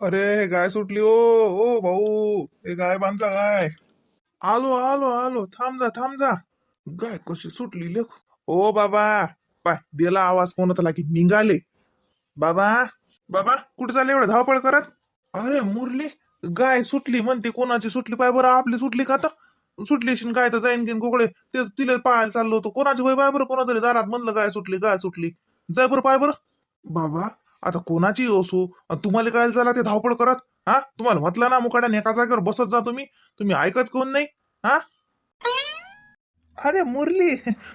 अरे हे गाय सुटली ओ ओ भाऊ हे गाय बांधला गाय आलो आलो आलो. थांब जा थांब जा. गाय कशी सुटली लेख ओ बाबा पाय दिला आवाज कोणाचा की निघाले. बाबा बाबा कुठे चालले एवढं धावपळ करत? अरे मुरली. गाय सुटली म्हणते कोणाची सुटली? पाय बरं आपली सुटली का आता सुटली अशीन गाय तर जाईन की कोकडे. तेच तिला पाहायला चाललो होतो. कोणाची पाय बरं? कोणातरी दारात म्हणलं गाय सुटली गाय सुटली. जाय बरं पाय बरं. बाबा आता कोणाची असो तुम्हाला काय झाला ते धावपळ करत? हा? तुम्हाला म्हटलं ना मुकाड्या एका जागेवर बसत जा तुम्ही. तुम्ही ऐकत कोण नाही? हा? अरे मुरली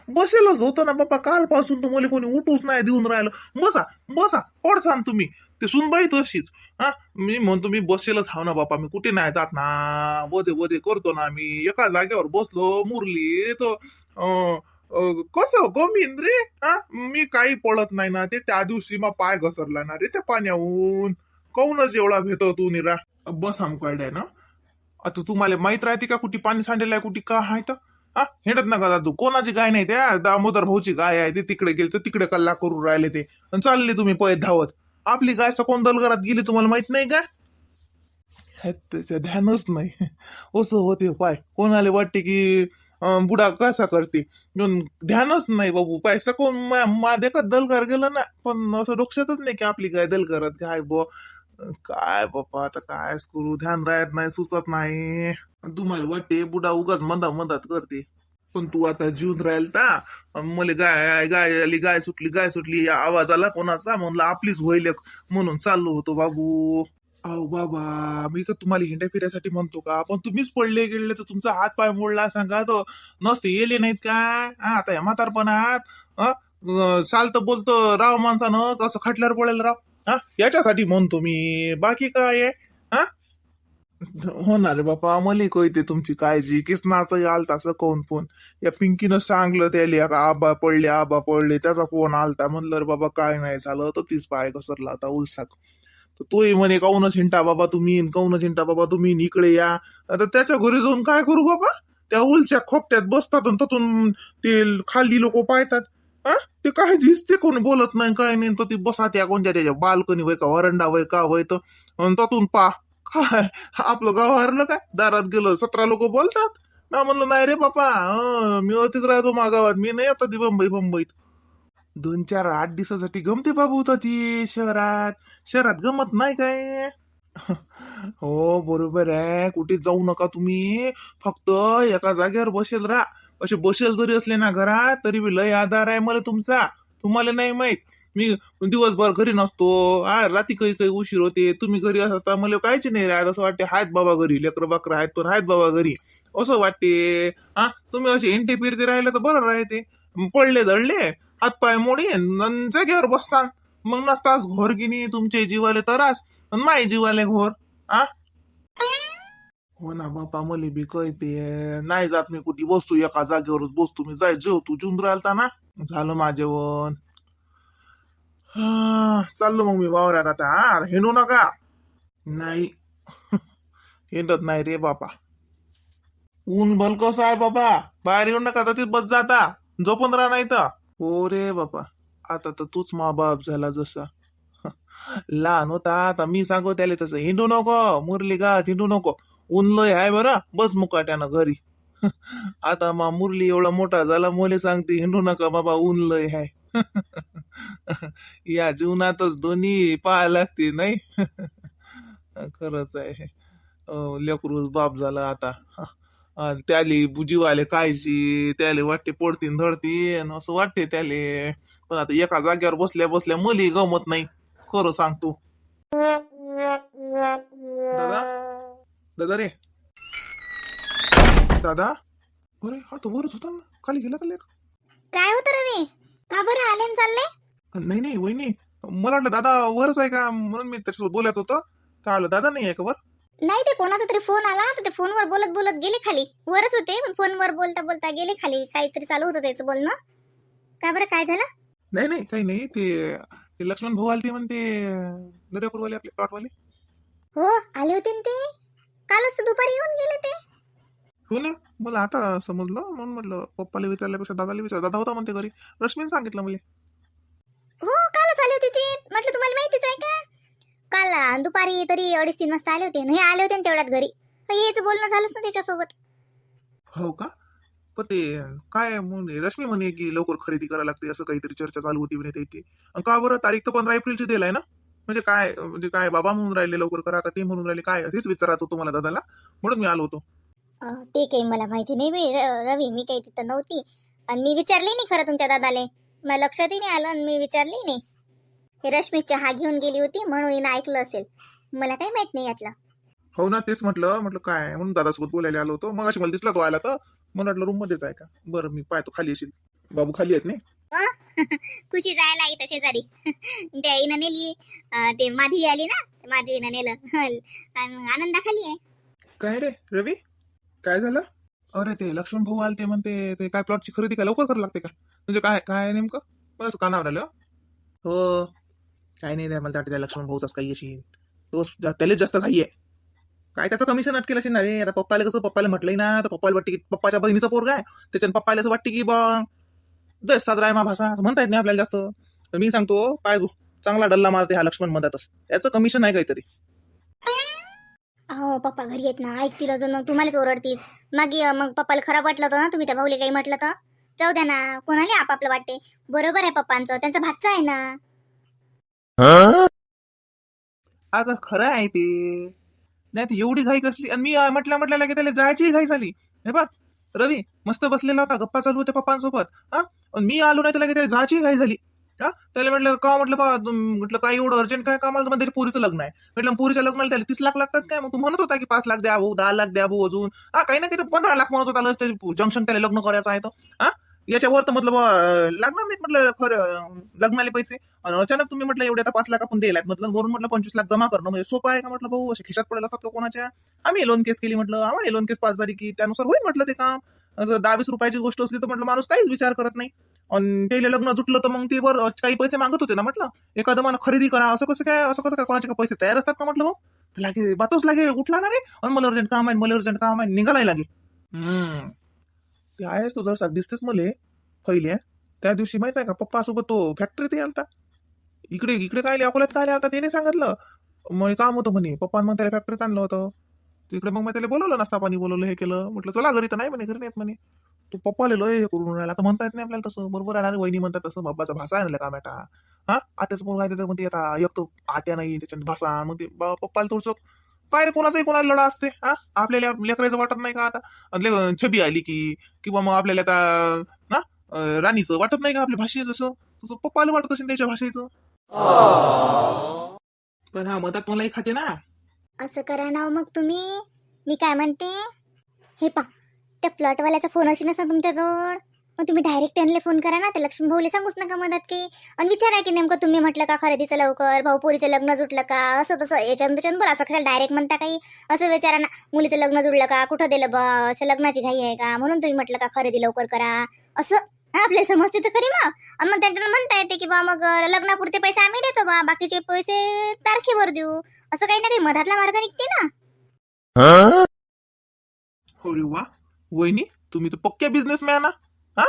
बसेलच होतं ना बाप्पा कालपासून तुम्हाला कोणी उठूच नाही देऊन राहिलं. बसा बसा पडसान तुम्ही. ते सुनबाई तशीच. हा? मी म्हणतो मी बसेलच हाव ना बापा. मी कुठे नाही जात ना. बोजे बोजे करतो ना मी. एका जागेवर बसलो मुरली तो अं, कसं? गोमिंद रे? हा? मी काही पळत नाही ना. ते त्या दिवशी मग पाय घसरला ना रे त्या पाण्याहून. काऊनच एवढा भेटतो तू निरा बस आमकडे ना? आता तुम्हाला माहीत राहते का कुठे पाणी सांडेल आहे कुठे का आहे तर? हा? हिंडत नका दादू कोणाची गाय नाही त्या. दामोदर भाऊची गाय आहे ते. तिकडे गेले तर तिकडे कल्ला करून राहिले ते. आणि चालले तुम्ही पळत धावत. आपली गाय सकोन दलगरात गेली तुम्हाला माहीत नाही का? त्याचं ध्यानच नाही. असं होते पाय. कोणाला वाटते की बुडा कसा करते? ध्यानच नाही बाबू पैसा कोण मा देखत दलगार गेलं ना? पण असं लक्षातच नाही की आपली गाय दलकरात काय ब काय बाप्पा आता काय करू? ध्यान राहत नाही सुचत नाही. तुम्हाला वाटते बुडा उगाच मंदा मधात करते. पण तू आता जीवन राहील ता मला गाय गाय आली गाय सुटली गाय सुटली आवाज आला कोणाचा? म्हणलं आपलीच होईल म्हणून चाललो होतो बाबू. अहो बाबा मी का तुम्हाला हिंड्या फिरायसाठी म्हणतो का? पण तुम्हीच पडले गेले तर तुमचा हात पाय मोडला सांगा तो नसते येले नाहीत काय? हा आता या म्हातारपणात चालतं बोलतो राव माणसानं कसं खटल्यावर पडेल राव? हा याच्यासाठी म्हणतो मी. बाकी काय आहे? हा? होणार बापा मला कळते तुमची काळजी. किसनाचं याल तसं कोण फोन? या पिंकीनं सांगलं त्याला का आबा पडले आबा पडले त्याचा फोन आलता. म्हणलं रे बाबा काय नाही झालं तर तीच पाय घसरला आता उलसाक. तर तोही म्हणे काऊनच हिंटा बाबा तुम्ही? न काऊनच हिंटा बाबा तुम्ही? इकडे या. आता त्याच्या घरी जाऊन काय करू बाबा? त्या उलच्या खोपट्यात बसतात आणि त्यातून ते खाली लोक पाहतात. हा ते काय दिसते? कोणी बोलत नाही काय नाही. तर ती बसा त्या कोणत्या त्याच्या बाल्कनी वय का वरंडा वय का वय तर. अन पा काय? आपलं गाव हरलं काय? दारात गेलं सतरा लोक बोलतात. ना म्हणलं नाही रे बापा मी अतिच राहतो मा गावात मी नाही आता ती बंबई बंबईत. दोन चार आठ दिवसासाठी गमते बाबू होता ती शहरात. शहरात गमत नाही काय? हो बरोबर आहे. कुठे जाऊ नका तुम्ही. फक्त एका जागेवर बसेल राहा असे बसेल जरी असले ना घरात तरी बी लय आधार आहे मला तुमचा. तुम्हाला नाही माहीत. मी दिवसभर घरी नसतो. हा राती काही काही उशीर होते. तुम्ही घरी असता मला काहीच नाही राहत. असं वाटते आहेत बाबा घरी. लेकर बाकर आहेत पण आहेत बाबा घरी. असं वाटते. हा तुम्ही असे एंटे फिरते राहिले तर बरं राहते. पडले धडले हातपाय मोडे न जागेवर बससान. मग नसतास घोर गिनी तुमचे जीवाले तरास आणि माय जीवाले घोर आ? हो ना बापा मले बी कळते. नाही जात मी कुठे बसतो एका जागेवरच बसतो मी. जाय जेव तू जून राहिलता ना. झालं माझं हा, चाललो मग मी वावरात आता हा हिंडू नका. नाही. हिंडत नाही रे बापा. ऊन भलकस आहे बाबा बाहेर येऊ नका तर बस जाता. झोपून राहा नाही तर हो रे बापा आता तर तूच मा बाप झाला जसा. लहान होता आता मी सांगू त्याला तसं हिंडू नको मुरली गा हिंडू नको. ऊन लय आहे बरं बस मुकाट्यानं घरी. आता मा मुरली एवढा मोठा झाला मुले सांगते हिंडू नका बाबा ऊन लय आहे या जीवनातच दोन्ही पाहायला लागते नाही? खरंच आहे. लेकरूच बाप झाला आता. त्याले बुजीवाले कायची त्याले वाटते पडतीन धडतीन असं वाटते त्याले. पण आता एका जागेवर बसल्या बसल्या मुली गमत नाही. खरं सांगतो दादा? दादा रे? दादा? अरे हा तो वरच होता ना. खाली गेला का लेक? काय होतं रवी का बरं आले न चालले? नाही नाही वहिनी. मला वाटलं दादा वरच आहे का? म्हणून मी त्याच्यासोबत बोलायचं होतं. तर आलं. दादा नाही आहे का वर? नाही ते कोणाचा तरी फोन आला तर ते फोनवर बोलत बोलत गेले खाली. वरच होते पण फोनवर बोलता बोलता गेले खाली. काहीतरी चालू होतं त्याचं बोलणं. काय बरं? काय झालं? नाही नाही काही नाही. ते ते लक्ष्मण भाऊ आले ते म्हणते दर्यापूरवाले आपले प्लॉटवाले हो आले होते न ते. कालच तर दुपारी येऊन गेले ते. हो ना? मला आता समजलं. म्हणून म्हटलं पप्पाला विचारल्यापेक्षा दादाला विचार दादा होता म्हणते घरी. रश्मीने सांगितलं मला. हो कालच आले होते ते. म्हटलं तुम्हाला माहितीच आहे का? काल दुपारी तरी अडीच तीन वाजता आले होते नाही आले होते ना तेवढ्यात घरी. हेच बोलणं झालंच ना त्याच्यासोबत. हो का? पण ते काय म्हणे रश्मी म्हणे की लवकर खरेदी करायला लागते असं काहीतरी चर्चा चालू होती म्हणे त्याची. अन का बरं? तारीख तर पंधरा एप्रिलची दिलाय ना? म्हणजे काय म्हणजे काय बाबा म्हणून राहिले लवकर करा का ते म्हणून राहिले? काय हेच विचारायचं होतं मला दादाला. म्हणून मी आलो होतो. ते काही मला माहिती नाही र- रवी मी काही तिथं नव्हती. आणि मी विचारली नाही खरं तुमच्या दादाले. मला लक्षातही नाही आलं आणि मी विचारली नाही. रश्मी चहा घेऊन गेली होती म्हणून हिनं ऐकलं असेल. मला काही माहीत नाही यातलं. हो ना तेच म्हटलं म्हटलं काय म्हणून दादासोबत बोलायला आलो होतो. मग अशी मला दिसला तो आला तर. मला वाटलं रूम मध्येच आहे का? बरं मी पाहतो खाली येशील. बाबू खाली आहेत नाही? खुशी जायला आई तसे सारी त्या आईनं नेली. अं, ते माधवी आली ना माधवीनं नेलं. आणि आनंदा खाली आहे. काय रे रवी? काय झालं? अरे ते लक्ष्मण भाऊ आले ते म्हणते ते काय प्लॉटची खरेदी काय लवकर करायला लागते का? म्हणजे काय काय नेमकं? बस कानावर आलं हो. काय नाही मला वाटतं त्या लक्ष्मण भाऊचाच काही अशी तोच त्यालाच जास्त घाई आहे. काय त्याचं कमिशन अटकेल असेल ना रे? आता पप्पाला कसं पप्पाला म्हटलंय ना तर पप्पाला वाटते की पप्पाच्या बहिणीचा पोरगा आहे. त्याच्यानं पप्पाला असं वाटते की बा दस साजरा आहे मा भाषा असं म्हणता येत नाही आपल्याला जास्त. तर मी सांगतो पाहिजो चांगला डल्ला मारते हा लक्ष्मण म्हणतात याचं कमिशन आहे काहीतरी. हो पप्पा घरी येत ना ऐकतील अजून मग तुम्हालाच ओरडतील. मागे मग पप्पाला खराब वाटलं होतं ना तुम्ही त्या भाऊले काही म्हटलं तर? जाऊ द्या ना कोणाला आपापलं वाटते बरोबर आहे पप्पांचं त्यांचा भातचा आहे ना. आता खरं आहे ते. नाही तर एवढी घाई कसली? आणि मी म्हटलं म्हटल्या म्हटल्या त्याला जायची घाई झाली. हे बा रवी मस्त बसलेला होता गप्पा चालू होत्या पप्पांसोबत. हा? आणि मी आलो नाही त्याला की त्याला जायची घाई झाली. हा? त्याला म्हटलं का हो? म्हटलं बा म्हटलं काय एवढं अर्जंट काय कामाला तुम्हाला म्हणजे त्याच्या पोरीचं लग्न आहे. म्हटलं पोरीच्या लग्नाला त्याला तीस लाख लागतात काय? मग तू म्हणत होता की पाच लाख द्या भाऊ दहा लाख द्या भाऊ अजून. हा काही ना काही तर पंधरा लाख म्हणत होता जंक्शन त्याला लग्न करायचं आहे तर हा? याच्यावर तर म्हटलं लागणार नाहीत म्हटलं खरं लग्नाले पैसे. आणि अचानक तुम्ही म्हटलं एवढ्या पाच लाख आपण दिलात म्हटलं वरून म्हटलं पंचवीस लाख जमा करणं म्हणजे सोपं आहे का म्हटलं भाऊ? असे खिशात पडेल असतात का कोणाच्या? आम्ही लोन केस केली म्हटलं आम्हाला लोन केस पाच झाली की त्यानुसार होईल म्हटलं ते काम. दहावीस दहा वीस रुपयाची गोष्ट असली तर म्हटलं माणूस काहीच विचार करत नाही. आणि ते लग्न जुटलं तर मग ते वर काही पैसे मागत होते ना म्हटलं. एखादं मला खरेदी करा असं कसं काय असं कसं काय कोणाचे काय पैसे तयार असतात का म्हटलं भाऊ? लागे बातच लागे उठला ना रे. आणि मला अर्जंट काम आहे मला अर्जंट काम आहे निघालाय लागे. हम्म. ते आहेस तू जर दिसतेस मले पहिले. त्या दिवशी माहीत आहे का पप्पासोबत तो फॅक्टरीत आलता. इकडे इकडे काय अकोल्यात काय आलता त्याने सांगितलं. मग काम होतं म्हणे पप्पा मग त्याला फॅक्टरीत आणलं होतं. तिकडे मग त्याला बोलवलं नसता पाणी बोलवलं हे केलं. म्हटलं चला घरी तर नाही म्हणे घरी नाहीत म्हणे. तू पप्पाले लय हे करून राहिला. तर म्हणता येत नाही आपल्याला तसं. बरोबर राहणार वहिनी म्हणतात तसं. बाबाचा भाषा आणला का मॅटा. हा? आत्याचं पोरगा आहे त्याचं म्हणते आता एक तो आत्या नाही त्याच्यात भाषा मग ते बा- पप्पाला थोडस काय रे कोणाचाही कोणाला लढा असते हा? आपल्याला लेकरायचं वाटत नाही का आता? छबी आली की किंवा मग आपल्याला आता ना? राणीचं वाटत नाही का आपल्या भाषेचं जसं तसं पप्पाला वाटत असेल त्याच्या भाषेचं? पण हा मदत मलाही खाते ना. असं करा ना हो मग तुम्ही. मी काय म्हणते हे पा त्या प्लॉटवाल्याचा फोन असेल ना तुमच्याजवळ. मग तुम्ही डायरेक्ट त्यांना फोन करा ना. त्या लक्ष्मी भाऊला सांगूच नका मदत की. आणि विचारा की नेमकं तुम्ही म्हटलं का खरेदीचं लवकर? भाऊ पोरीचं लग्न जुटलं का? असं तसं. याच्यानं त्याच्यानं बोला. असं कशाला डायरेक्ट म्हणता काही? असं विचारा ना. मुलीचं लग्न जुडलं का? कुठं दिलं बा? अशा लग्नाची घाई आहे का? म्हणून तुम्ही म्हटलं का खरेदी लवकर करा. असं. आपल्याला समजते तर खरी मग. आणि मग त्यांच्यानं म्हणता येते की बा मग लग्नापुरते पैसे आम्ही देतो बा. बाकीचे पैसे तारखेवर देऊ. असं काही ना काही मधातला मार्ग निघते ना. हो? रे वा. वहिनी तुम्ही तर पक्के बिझनेसमॅन हा?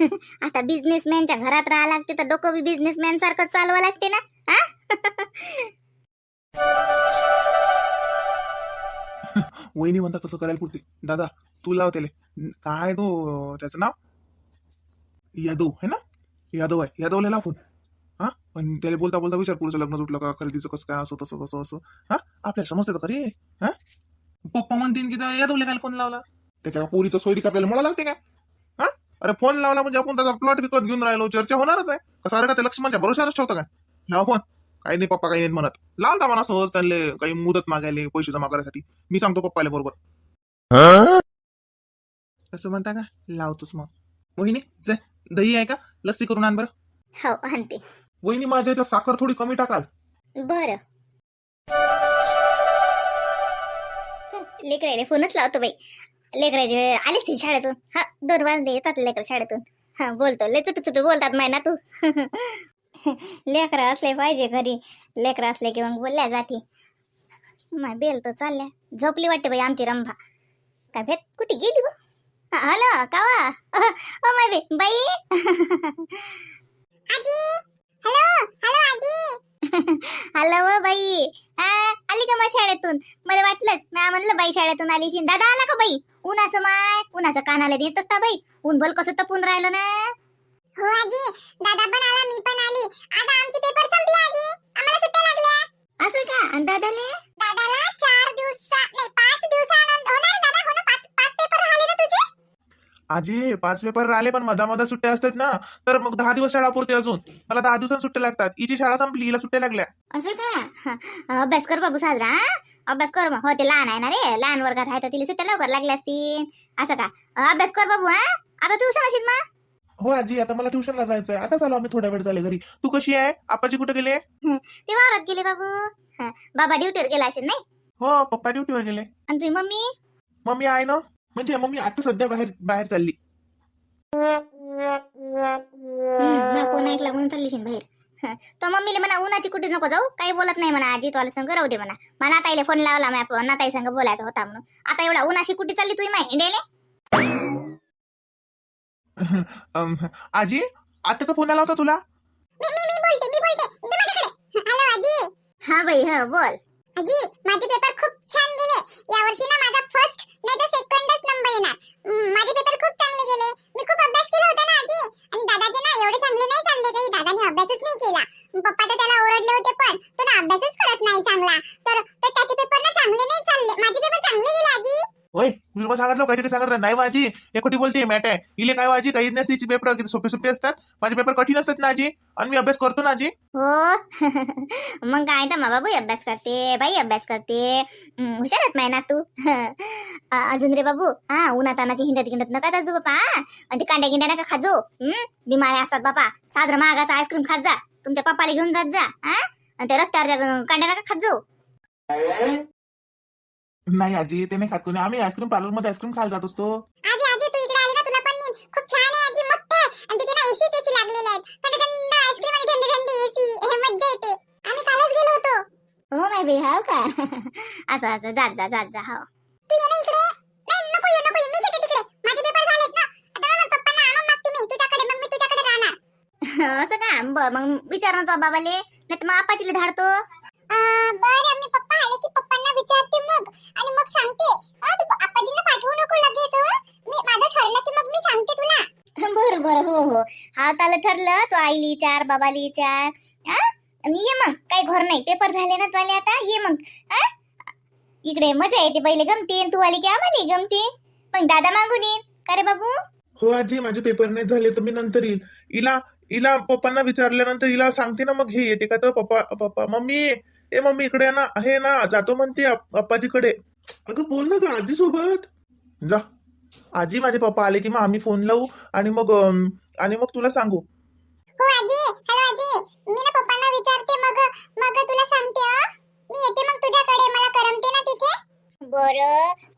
आता बिझनेसमॅनच्या घरात राहा लागते तर डोकं बी बिझनेसमॅन सारखं चालवा लागते ना हा? वहिनी म्हणतात तसं करायला पुरते. दादा तू लाव त्याले. काय तो त्याचं नाव? यादव है ना? यादव आहे. यादवला लाव फोन हा? पण त्याला बोलता बोलता विचार पुढचं लग्न तुटलं का खरेदीचं कसं काय असं तसं तसं असं. हा? आपल्याला समजते तर? खरी हा? पप्पा म्हणतील की यादवला काय फोन लावला? त्याच्या पोरीचं सोयरी का आपल्याला मला लागते हा अरे फोन लावला म्हणजे आपण त्याचा प्लॉट विकत घेऊन राहिलो. चर्चा होणारच आहे. कसं अरे का त्या लक्ष्मणच्या भरोशावरच ठेवतं काय? लाव फोन काही नाही पप्पा काही नाही म्हणत. लावता म्हणा सहज त्यांना काही मुदत मागायले पैसे जमा करायसाठी. मी सांगतो पप्पाला बरोबर. असं म्हणता का? लावतोच मग. वहिनी जे दही आहे का? लस्सी करून आण बरं. हो आणते. वहिनी माझ्या याच्यात साखर थोडी कमी टाकाल. बर. लेकरायले फोनच लावतो बाई. लेकराची आलेच ती शाळेतून. हा दोन वाजले येतात लेकर शाळेतून. हा बोलतो. लय चुटू चुटू बोलतात माय ना तू लेकरं असले पाहिजे घरी. लेकरं असले की मग बोलल्या जाते. माय बेल तर चालल्या. झोपली वाटते बाई आमची रंभा. काय भेट? कुठे गेली बा? हॅलो कावा? ओ माय बे बाई. आजी? हॅलो हॅलो आजी. हॅलो व बाई. आ, आली का मग शाळेतून? मला वाटलंच मी म्हणलं बाई शाळेतून आली शिन दादा आला का बाई? उन्हाचं माय उन्हाचं कानाला देत असता बाई. ऊन बोल कसं तपून राहिलं ना? हो आजी दादा पण आला मी पण आली. आता आमचे पेपर आजी पाच पेपर राहिले पण मधा मधा सुट्ट्या असतात ना. तर मग दहा दिवस शाळा पुरते अजून. मला दहा दिवसांत सुट्ट्या लागतात. हिची शाळा संपली हिला सुट्ट्या लागल्या. असं का? अभ्यास कर बाबू साजरा? अभ्यास कर मग हो ते लहान आहे ना रे. लहान वर्गात आहे तर तिला सुट्ट्या लवकर लागल्या असतील. असं का? अभ्यास कर बाबू हा. आता ट्युशन असेल मग हो आजी. आता मला ट्युशनला जायचंय. आता चालू आम्ही थोड्या वेळ झाले घरी. तू कशी आहे? आपाजी कुठे गेले? ते वावरात गेले बाबू. हं, बाबा ड्युटीवर गेला असेल नाही? हो पप्पा ड्युटीवर गेले. आणि तुझी मम्मी? मम्मी आहे ना? म्हणजे मम्मी आता सध्या बाहेर बाहेर चालली. फोन ऐकला म्हणून चालली बाहेर. हं, तो मम्मीला म्हणा उन्हाची कुठे नको जाऊ काही बोलत नाही म्हणा आजी तुला संग राहू दे म्हणा. मला नाताईला फोन लावला मॅप नाताई संग बोलायचा होता म्हणून. आता एवढा उन्हाशी कुठे चालली तुझी माय हिंडेले अम, आजी आत्याचा फोन आला होता तुला? मी मी मी बोलते मी बोलते. दे माझ्याकडे. हॅलो आजी. हा बाई हा बोल. आजी माझे पेपर खूप छान गेले. यावर्षी ना माझा फर्स्ट नाही तर सेकंडच नंबर येणार. माझे पेपर खूप चांगले गेले. मी खूप अभ्यास केला होता ना आजी. आणि दादाचे ना एवढे चांगले नाही चालले काही दादाने अभ्यासच नाही केला. पप्पा तर त्याला ओरडले होते पण तो ना अभ्यासच करत नाही चांगला. तर तर त्याचे पेपर ना चांगले नाही होय मी तुम्हाला सांगितलं काही सांगत राहा. नाही माझी. हे खोटी बोलते मॅट आहे. इले काय माझी? काही नसते पेपर किती सोपे सोपे असतात. माझे पेपर कठीण असतात ना आजी आणि मी अभ्यास करतो ना आजी हो? मग काय तर बाबू अभ्यास करते बाई अभ्यास करते. हुशार आहेत ना तू. अजून रे बाबू. हा उन्हातानाची हिंडत हिंडत नका जाजू बापा? आणि ते कांड्या गिंड्या नका खाजो? बिमाऱ्या असतात बापा. साजरा महागाचा आईस्क्रीम खात जा. तुमच्या पप्पाला घेऊन जात जा हा. आणि त्या रस्त्यावर त्या कांड्या नका खात जाऊ नाही आजी ते नाही खात कोणी. आम्ही आईस्क्रीम पार्लरमध्ये आईस्क्रीम खायला जात असतो. आजी आजी तू इकडे आली ना तुला पण नेईन. खूप छान आहे आजी. मोठं आहे. आणि तिथे ना एसी तेसी लागलेले आहेत. थंड थंड आईस्क्रीम आणि थंड थंड एसी मज्जा येते. आम्ही कालच गेलो होतो. हो माय बाई हाव का? असं असं. जात जा जात जा हो. तू ये ना इकडे. नाही नको येऊ नको येऊ. मीच येते तिकडे. माझे पेपर झालेत ना. आता ना मग पप्पांना आणून मागते मी. तुझ्याकडे मग मी तुझ्याकडे राहणार. असं का? ब मग विचार ना तो बाबाले. नाही तर मग आपाचीला धाडतो. अं, बरं मी पप्पा आले की पप्पांना मग आणि मग सांगते. तू आपाजींना पाठवू नको लगेच? मी माझं ठरलं की मग मी सांगते तुला. बरं बरं हो हो. हा त्याला ठरलं. तो आईली विचार बाबाली विचार हा? आणि ये मग. काही घर नाही. पेपर झाले ना तुला आता. ये मग. हा? इकडे मजा येते पहिले. गमते. तू आली की आम्हाला गमते. मग दादा मागून येईन का रे बाबू? हो आजी. माझे पेपर नाही झाले तर मी नंतर येईल. हिला हिला पप्पांना विचारल्यानंतर हिला सांगते ना मग. हे येते का तर पप्पा पप्पा मम्मी? ए मम्मी इकडे ना आहे ना जातो म्हणते आप्पाजीकडे अगं बोल ना ग आजी सोबत. जा. आजी माझे पप्पा आले की मग आम्ही फोन लावू आणि मग आणि मग तुला सांगू. हो आजी. हॅलो आजी. मी ना पप्पांना विचारते मग मग तुला सांगते मी येते मग तुझ्याकडे मला करमते ना तिथे. बर.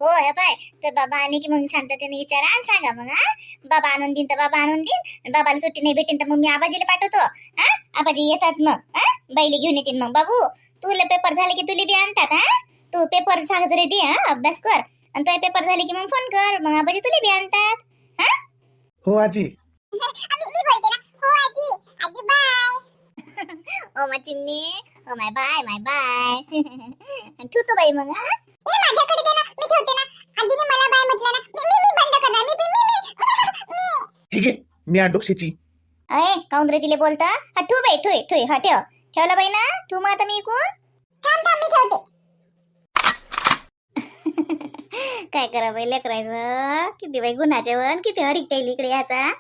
हो हे पाय. तर बाबा आले की मग शांततेने विचारा आणि सांगा मग हा बाबा आणून देईन तर बाबा आणून देईन. बाबाला सुट्टी नाही भेटेन तर मग मी आबाजीला पाठवतो हा आबाजी येतात मग हा बाईले घेऊन येतील मग बाबू. तुला पेपर झाले की तुला बी आणतात हा? तू पेपर सांग जरी दे हा अभ्यास कर. आणि तुझे पेपर झाले की मग फोन कर. मग आबाजी तुला बी आणतात हा? हो आजी. मी मी बोलते ना हो आजी आजी बाय ओ मा चिमणी. Oh my bye my bye. ठेवतो बाई मग हा? ए माझ्याकडे दे ना. मी ठेवते ना. आजीने मला बाय म्हटलं ना. मी मी मी बंद करणार. मी मी मी मी. मी. हे घे. मी आ डोक्याची अय काऊन रे तिले बोलता. हा ठेव बाई ठेव ठेव. हा ठेव. ठेवलं बाई ना? तू मग आता मी कोण थांब थांब मी ठेवते. काय करा बाई लेकरायचं? किती बाई गुन्हाचे वन किती हरिक इकडे याचा?